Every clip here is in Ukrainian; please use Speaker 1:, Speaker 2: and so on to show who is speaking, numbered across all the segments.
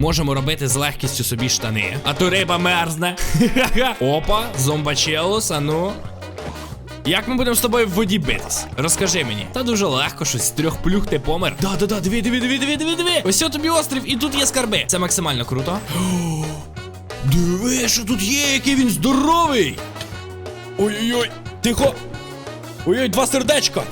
Speaker 1: Можемо робити з легкістю собі штани. А то риба мерзне. Опа, зомбачелос, а ну. Як ми будемо з тобою в воді битись? Розкажи мені. Та дуже легко щось з трьох плюх ти помер. Да, да, да, диви, диви, диви, диви, диви, диви. Ось тобі острів, і тут є скарби. Це максимально круто. Диви, що тут є, який він здоровий. Ой-ой-ой, тихо. Ой-ой, два сердечка.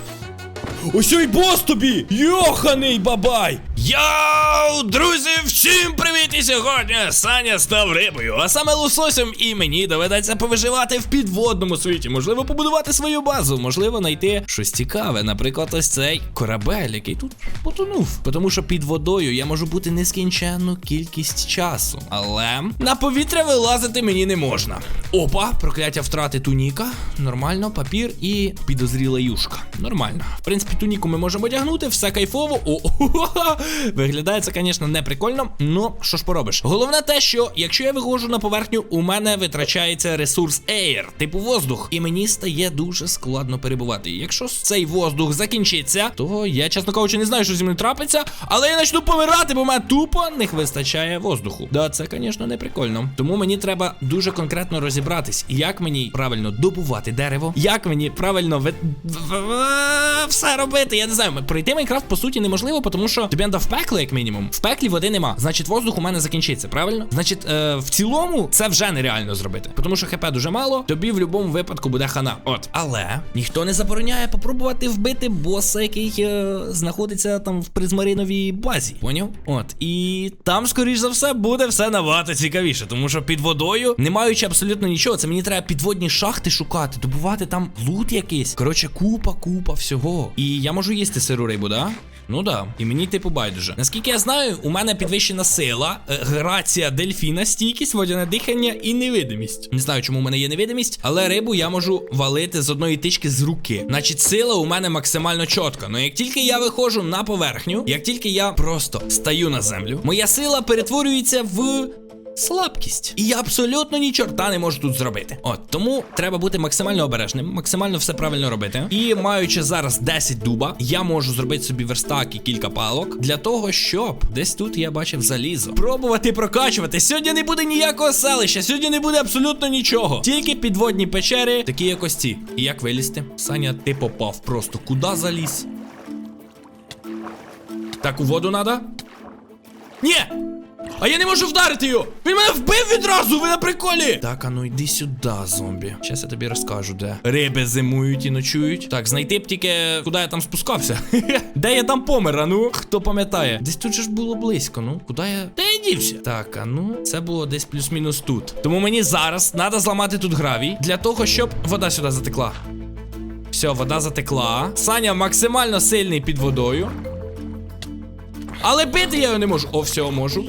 Speaker 1: Ось ой бос тобі! Йоханий бабай! Йоу, друзі, всім привіт! І сьогодні Саня став рибою, а саме лососем, і мені доведеться повиживати в підводному світі. Можливо, побудувати свою базу, можливо, знайти щось цікаве. Наприклад, ось цей корабель, який тут потонув. Тому що під водою я можу бути нескінченну кількість часу. Але на повітря вилазити мені не можна. Опа, прокляття втрати туніка. Нормально, папір і підозріла юшка. Нормально. В принципі, туніку ми можемо одягнути, все кайфово. О, о, виглядає це, звісно, не прикольно. Ну, що ж поробиш? Головне те, що якщо я виходжу на поверхню, у мене витрачається ресурс Air, типу воздух, і мені стає дуже складно перебувати. Якщо цей воздух закінчиться, то я, чесно кажучи, не знаю, що зі мною трапиться, але я почну помирати, бо в мене тупо не вистачає воздуху. Да, це, звісно, не прикольно. Тому мені треба дуже конкретно розібратись, як мені правильно добувати дерево, як мені правильно ви... все робити. Я не знаю, пройти Майнкрафт по суті неможливо, тому що тобі треба в пекло, як мінімум. В пеклі води нема. Значить, воздух у мене закінчиться, правильно? Значить, е, в цілому це вже нереально зробити. Тому що хп дуже мало, тобі в будь-якому випадку буде хана. От, але ніхто не забороняє попробувати вбити боса, який е, знаходиться там в призмариновій базі. Поняв? От, і там, скоріш за все, буде все набагато цікавіше, тому що під водою, не маючи абсолютно нічого, це мені треба підводні шахти шукати, добувати там лут якийсь. Коротше, купа, купа всього. І я можу їсти сиру рибу, да? Ну да, і мені типу байдуже. Наскільки я знаю, у мене підвищена сила, е, грація дельфіна, стійкість, водяне дихання і невидимість. Не знаю, чому у мене є невидимість, але рибу я можу валити з одної тички з руки. Значить, сила у мене максимально чітка. Ну як тільки я виходжу на поверхню, як тільки я просто стаю на землю, моя сила перетворюється в. Слабкість. І я абсолютно ні чорта не можу тут зробити. От тому треба бути максимально обережним, максимально все правильно робити. І маючи зараз 10 дуба, я можу зробити собі верстак і кілька палок для того, щоб десь тут я бачив залізо. Пробувати прокачувати. Сьогодні не буде ніякого селища, сьогодні не буде абсолютно нічого. Тільки підводні печери, такі якось ці. І як вилізти? Саня, ти попав просто. Куди заліз? Так, у воду надо? Ні! А я не можу вдарити його! Він мене вбив відразу, ви на приколі! Так, а ну йди сюди, зомбі. Щас я тобі розкажу, де. Риби зимують і ночують. Так, знайти б тільки, куди я там спускався. де я там помер, а ну? Хто пам'ятає? Десь тут же ж було близько, ну. Куди я. Де я дівся? Так, а ну, це було десь плюс-мінус тут. Тому мені зараз треба зламати тут гравій для того, щоб вода сюди затекла. Все, вода затекла. Саня максимально сильний під водою. Але бити я його не можу. О, все, можу.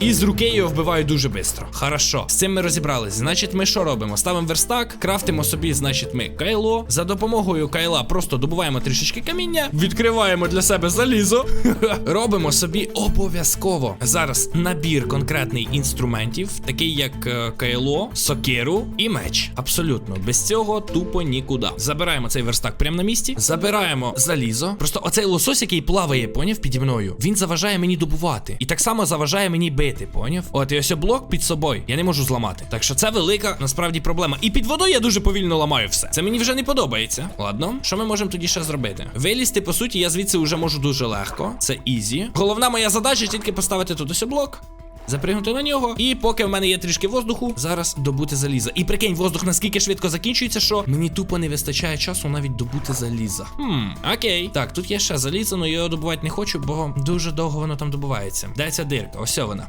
Speaker 1: І з руки його вбиваю дуже швидко. Хорошо, з цим ми розібрались. Значить, ми що робимо? Ставимо верстак, крафтимо собі, значить, ми кайло. За допомогою кайла просто добуваємо трішечки каміння, відкриваємо для себе залізо. робимо собі обов'язково зараз набір конкретний інструментів, такий як е, кайло, сокиру і меч. Абсолютно, без цього тупо нікуди. Забираємо цей верстак прямо на місці, забираємо залізо. Просто оцей лосось, який плаває, поняв піді мною, він заважає мені добувати. І так само заважає мені бити, поняв? От і ось блок під собою. Я не можу зламати. Так що це велика насправді проблема. І під водою я дуже повільно ламаю все. Це мені вже не подобається. Ладно, що ми можемо тоді ще зробити? Вилізти, по суті, я звідси вже можу дуже легко. Це ізі. Головна моя задача тільки поставити тут ось блок. Запригнути на нього, і поки в мене є трішки воздуху, зараз добути заліза. І прикинь, воздух наскільки швидко закінчується, що мені тупо не вистачає часу навіть добути заліза. Хм, окей. Так, тут є ще залізо, але його добувати не хочу, бо дуже довго воно там добувається. Де ця дирка? Ось вона.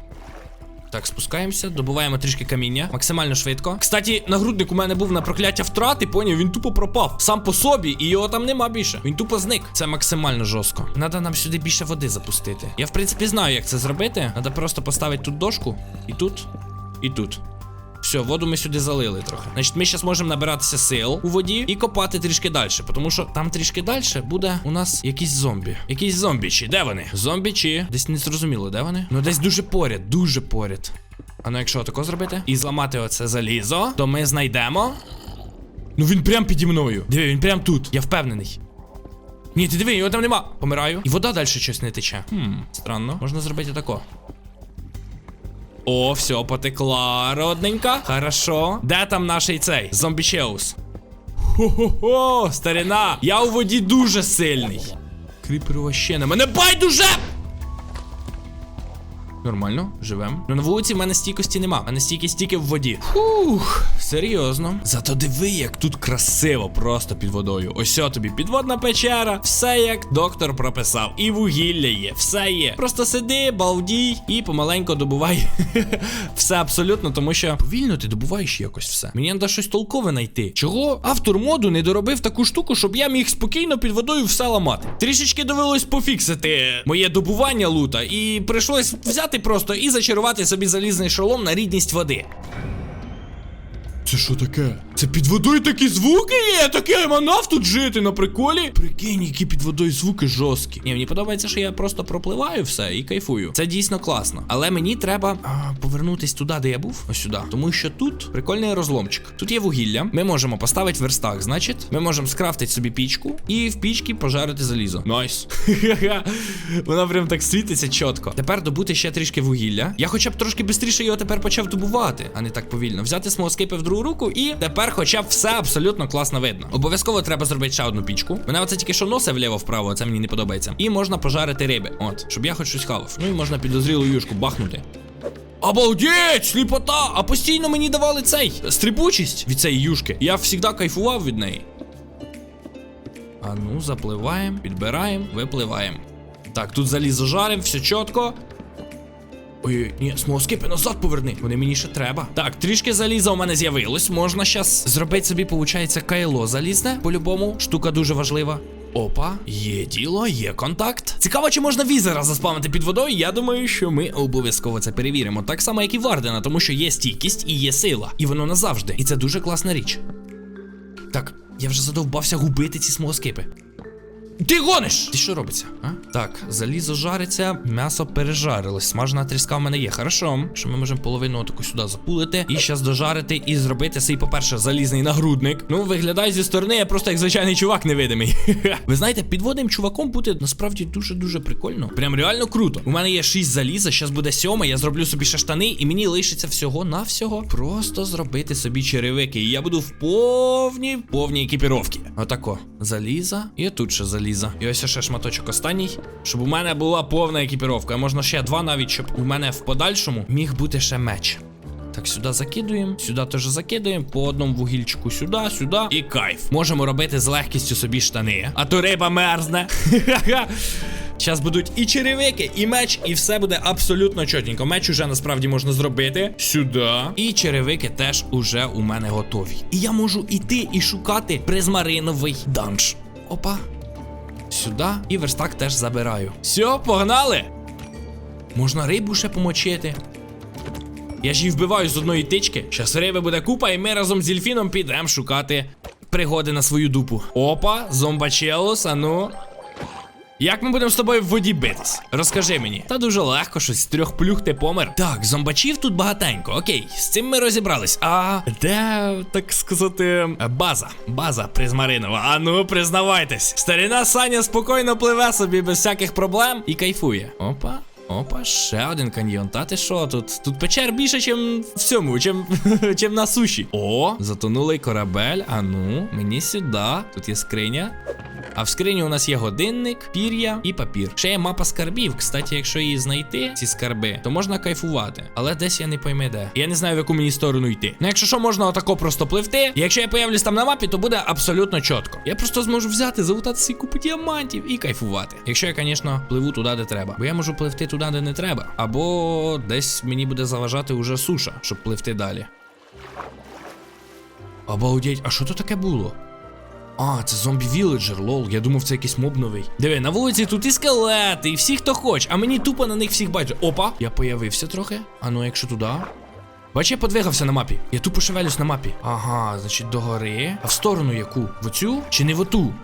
Speaker 1: Так, спускаємося, добуваємо трішки каміння, максимально швидко. Кстати, нагрудник у мене був на прокляття втрати, поняв, він тупо пропав сам по собі, і його там нема більше. Він тупо зник. Це максимально жорстко. Надо нам сюди більше води запустити. Я в принципі знаю, як це зробити. Надо просто поставити тут дошку, і тут, і тут. Все, воду ми сюди залили трохи. Значить, ми зараз можемо набиратися сил у воді і копати трішки далі. Тому що там трішки далі буде у нас якісь зомбі. Якісь зомбічі. Де вони? Зомбічі. Десь не зрозуміло, де вони? Ну десь дуже поряд, дуже поряд. А ну якщо тако зробити і зламати оце залізо, то ми знайдемо. Ну він прям піді мною. Диви, він прям тут. Я впевнений. Ні, ти диви, його там нема. Помираю. І вода далі щось не тече. Хм, странно. Можна зробити тако. О, все, потекла, родненька. Хорошо. Де там наш цей? Зомбічеус. Хо-хо-хо, старина. Я у воді дуже сильний. Кріпер вообще на мене байдуже! Нормально, живем. Ну на вулиці в мене стійкості нема. В мене стійкість тільки в воді. Фух, серйозно. Зато диви, як тут красиво, просто під водою. Ось тобі підводна печера, все як доктор прописав. І вугілля є, все є. Просто сиди, балдій і помаленько добувай все абсолютно, тому що повільно ти добуваєш якось все. Мені треба щось толкове знайти. Чого автор моду не доробив таку штуку, щоб я міг спокійно під водою все ламати? Трішечки довелось пофіксити моє добування лута, і прийшлось взяти просто і зачарувати собі залізний шолом на рідність води. Це що таке? Це під водою такі звуки є? Таке манав тут жити на приколі? Прикинь, які під водою звуки жорсткі. Ні, мені подобається, що я просто пропливаю все і кайфую. Це дійсно класно. Але мені треба а, повернутись туди, де я був, ось сюди. Тому що тут прикольний розломчик. Тут є вугілля. Ми можемо поставити верстак, значить, ми можемо скрафтити собі пічку і в пічці пожарити залізо. Найс. Вона прям так світиться чітко. Тепер добути ще трішки вугілля. Я хоча б трошки швидше його тепер почав добувати, а не так повільно. Взяти смолоскипи в другу руку, і тепер, хоча б все абсолютно класно видно. Обов'язково треба зробити ще одну пічку. Мене оце тільки що носе вліво-вправо, це мені не подобається. І можна пожарити риби. От, щоб я хоч щось хавав. Ну і можна підозрілу юшку бахнути. Обалдеть, сліпота! А постійно мені давали цей стрибучість від цієї юшки. Я завжди кайфував від неї. А ну, запливаємо, підбираємо, випливаємо. Так, тут залізо жарим, все чітко. Ой, ні, смолоскипи назад поверни. Вони мені ще треба. Так, трішки заліза у мене з'явилось. Можна щас зробити собі, виходить, кайло залізне. По-любому. Штука дуже важлива. Опа, є діло, є контакт. Цікаво, чи можна візера заспавнити під водою. Я думаю, що ми обов'язково це перевіримо. Так само, як і Вардена, тому що є стійкість і є сила. І воно назавжди. І це дуже класна річ. Так, я вже задовбався губити ці смолоскипи. Ти гониш! Ти що робиться? А? Так, залізо жариться, м'ясо пережарилось. Смажена тріска в мене є. Хорошо. Що ми можемо половину отаку сюди запулити. І зараз дожарити і зробити свій, по-перше, залізний нагрудник. Ну, виглядає зі сторони, я просто як звичайний чувак невидимий. Ви знаєте, підводним чуваком бути насправді дуже-дуже прикольно. Прям реально круто. У мене є 6 заліза, зараз буде сьома, я зроблю собі ще штани, і мені лишиться всього на всього. Просто зробити собі черевики. І я буду в повній повній екіпіровці. Отако. Заліза. І тут ще заліза. І ось ще шматочок останній. Щоб у мене була повна екіпіровка. Можна ще два навіть, щоб у мене в подальшому міг бути ще меч. Так, сюди закидуємо, сюди теж закидуємо, по одному вугільчику сюди, сюди. І кайф. Можемо робити з легкістю собі штани. А то риба мерзне. Зараз будуть і черевики, і меч, і все буде абсолютно чотенько. Меч уже насправді можна зробити сюди. І черевики теж уже у мене готові. І я можу іти і шукати призмариновий данж. Опа. Сюди. І верстак теж забираю. Все, погнали! Можна рибу ще помочити. Я ж її вбиваю з одної тички. Щас риби буде купа, і ми разом з Ільфіном підемо шукати пригоди на свою дупу. Опа, зомбачелос, ну. Як ми будемо з тобою в воді битись? Розкажи мені. Та дуже легко, щось з трьох плюх ти помер. Так, зомбачів тут багатенько. Окей, з цим ми розібрались. А де, так сказати, база? База призмаринова. А ну, признавайтесь. Старіна Саня спокійно пливе собі без всяких проблем і кайфує. Опа. Опа, ще один каньйон. Та ти що тут? Тут печер більше, чим в цьому, чим, чим на суші. О, затонулий корабель. А ну, мені сюди. Тут є скриня. А в скрині у нас є годинник, пір'я і папір. Ще є мапа скарбів. Кстати, якщо її знайти, ці скарби, то можна кайфувати. Але десь я не пойми де. Я не знаю, в яку мені сторону йти. Ну, якщо що, можна отако просто пливти. І якщо я появлюсь там на мапі, то буде абсолютно чітко. Я просто зможу взяти, залутати свій купу діамантів і кайфувати. Якщо я, звісно, пливу туди, де треба. Бо я можу пливти туди, де не треба. Або десь мені буде заважати уже суша, щоб пливти далі. Обалдеть, а що то таке було? А, це зомбі віледжер, лол. Я думав, це якийсь моб новий. Диви, на вулиці тут і скелети, і всі, хто хоче, а мені тупо на них всіх байдуже. Опа, я появився трохи. А ну, якщо туди. Бач, я подвигався на мапі. Я тупо шевелюсь на мапі. Ага, значить, догори. А в сторону яку? В оцю? Чи не в оту?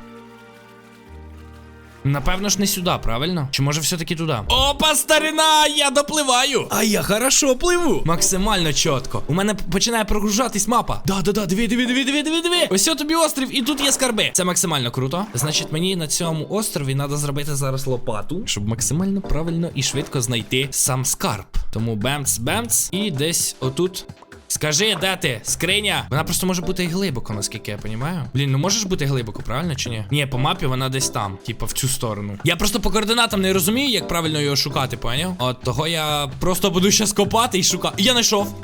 Speaker 1: Напевно ж не сюди, правильно? Чи може все-таки туди? Опа, старина! Я допливаю! А я хорошо пливу! Максимально чітко. У мене починає прогружатись мапа. Да, да, да, диви, диви, диви, диви, диви, диви. Ось тобі острів, і тут є скарби. Це максимально круто. Значить, мені на цьому острові треба зробити зараз лопату, щоб максимально правильно і швидко знайти сам скарб. Тому бемц, бемц, і десь отут. Скажи, де? Скриня? Вона просто може бути і глибоко, наскільки я розумію. Блін, ну можеш бути глибоко, правильно чи ні? Ні, по мапі вона десь там, типу, в цю сторону. Я просто по координатам не розумію, як правильно його шукати, поняв? От того я просто буду щас копати і шукати. Я знайшов.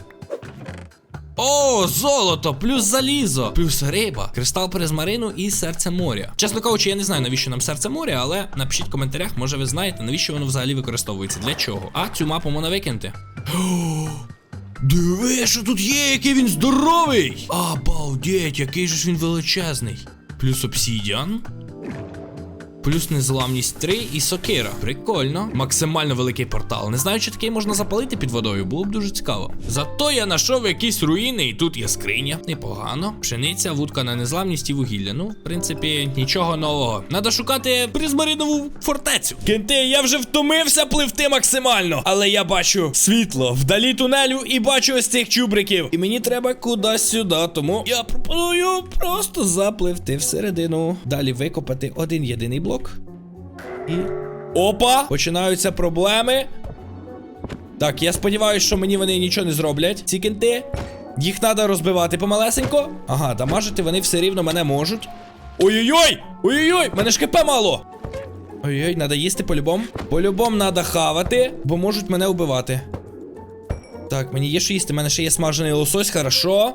Speaker 1: О, золото, плюс залізо, плюс риба, кристал перезмарину і серце моря. Чесно кажучи, я не знаю, навіщо нам серце моря, але напишіть в коментарях, може ви знаєте, навіщо воно взагалі використовується, для чого. А цю мапу можна викинути. Диви, що тут є, який він здоровий! Обалдеть, який же ж він величезний. Плюс обсідіан. Плюс незламність 3 і сокира. Прикольно. Максимально великий портал. Не знаю, чи такий можна запалити під водою, було б дуже цікаво. Зато я знайшов якісь руїни, і тут є скриня. Непогано. Пшениця, вудка на незламність і вугілля. Ну, в принципі, нічого нового. Надо шукати призмаринову фортецю. Кенте, я вже втомився пливти максимально. Але я бачу світло вдалі тунелю і бачу ось цих чубриків. І мені треба кудись сюди. Тому я пропоную просто запливти всередину. Далі викопати один єдиний блок. І. Опа! Починаються проблеми. Так, я сподіваюся, що мені вони нічого не зроблять. Ці кенти. Їх треба розбивати помалесенько. Ага, дамажити вони все рівно мене можуть. Ой-ой-ой! Ой-ой-ой! Мене ж КП мало! Ой-ой, треба їсти по-любому. По-любому треба хавати, бо можуть мене вбивати. Так, мені є що їсти, У мене ще є смажений лосось, хорошо.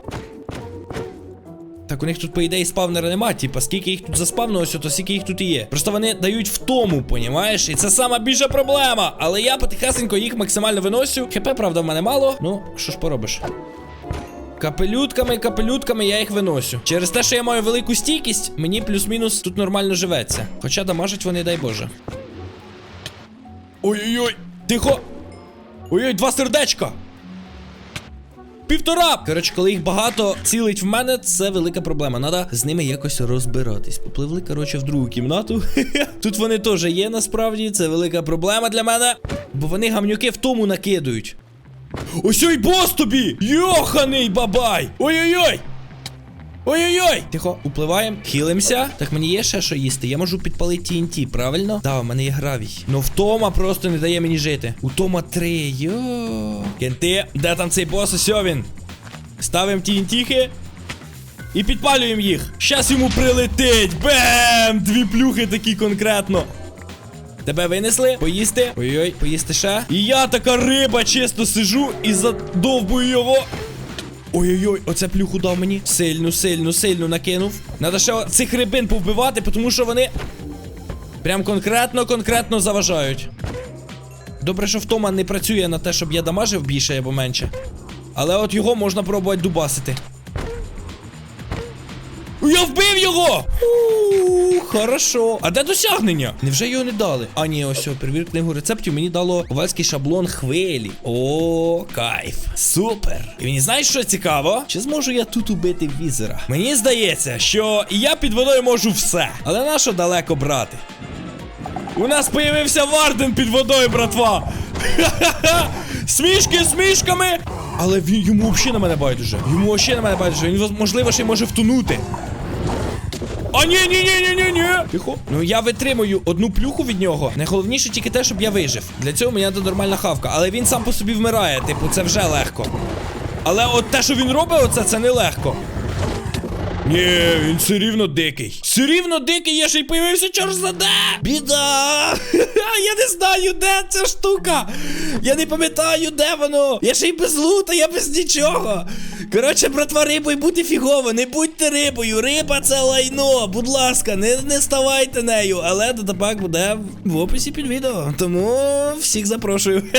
Speaker 1: Так, у них тут, по ідеї, спавнера нема. Типа, скільки їх тут заспавнилося, то скільки їх тут і є. Просто вони дають втому, понімаєш? І це сама більша проблема. Але я потихесенько їх максимально виносю. ХП, правда, в мене мало. Ну, що ж поробиш? Капелютками, капелютками я їх виносю. Через те, що я маю велику стійкість, мені плюс-мінус тут нормально живеться. Хоча дамажить вони, дай Боже. Ой-ой-ой! Тихо! Ой-ой, два сердечка! Півтора! Коротше, коли їх багато цілить в мене, це велика проблема. Надо з ними якось розбиратись. Попливли, коротше, в другу кімнату. Тут вони теж є, насправді. Це велика проблема для мене. Бо вони гамнюки в тому накидують. Ось ой бос тобі! Йоханий бабай! Ой-ой-ой! Ой-ой-ой! Тихо,упливаємо, хилимося. Так мені є ще що їсти. Я можу підпалити TNT, правильно? Так, у мене є гравій. Ну втома просто не дає мені жити. Утома 3. Йо. Кенти, де там цей бос? Ось він. Ставимо TNT-хи. І підпалюємо їх. Щас йому прилетить. Бем! Дві плюхи такі конкретно. Тебе винесли? Поїсти? Ой-ой, поїсти ще. І я така риба чисто сижу і задовбую його. Ой-ой-ой, оце плюху дав мені. Сильно, сильно, сильно накинув. Надо ще цих рибин повбивати, тому що вони прям конкретно, конкретно заважають. Добре, що втома не працює на те, щоб я дамажив більше або менше. Але от його можна пробувати дубасити. Я вбив його! Хорошо. А де досягнення? Невже його не дали? А ні, ось, перевір книгу рецептів. Мені дало ковальський шаблон хвилі. О, кайф. Супер. І мені знаєш, що цікаво? Чи зможу я тут убити візера? Мені здається, що я під водою можу все. Але нащо далеко брати? У нас появився Варден під водою, братва. Смішки з мішками! Але він йому взагалі на мене байдуже. Йому взагалі на мене байдуже. Він можливо ще й може втонути. А ні, ні, ні, ні, ні, ні. Тихо. Ну я витримую одну плюху від нього. Найголовніше тільки те, щоб я вижив. Для цього мені треба нормальна хавка. Але він сам по собі вмирає. Типу, це вже легко. Але от те, що він робить, оце це не легко. Ні, він все рівно дикий. Все рівно дикий, я ще й появився чорзаде. Біда! я не знаю, де ця штука. Я не пам'ятаю, де воно. Я ще й без лута, я без нічого. Коротше, братва, рибою бути фігово, не будьте рибою. Риба це лайно. Будь ласка, не, не ставайте нею. Але додапак буде в описі під відео. Тому всіх запрошую.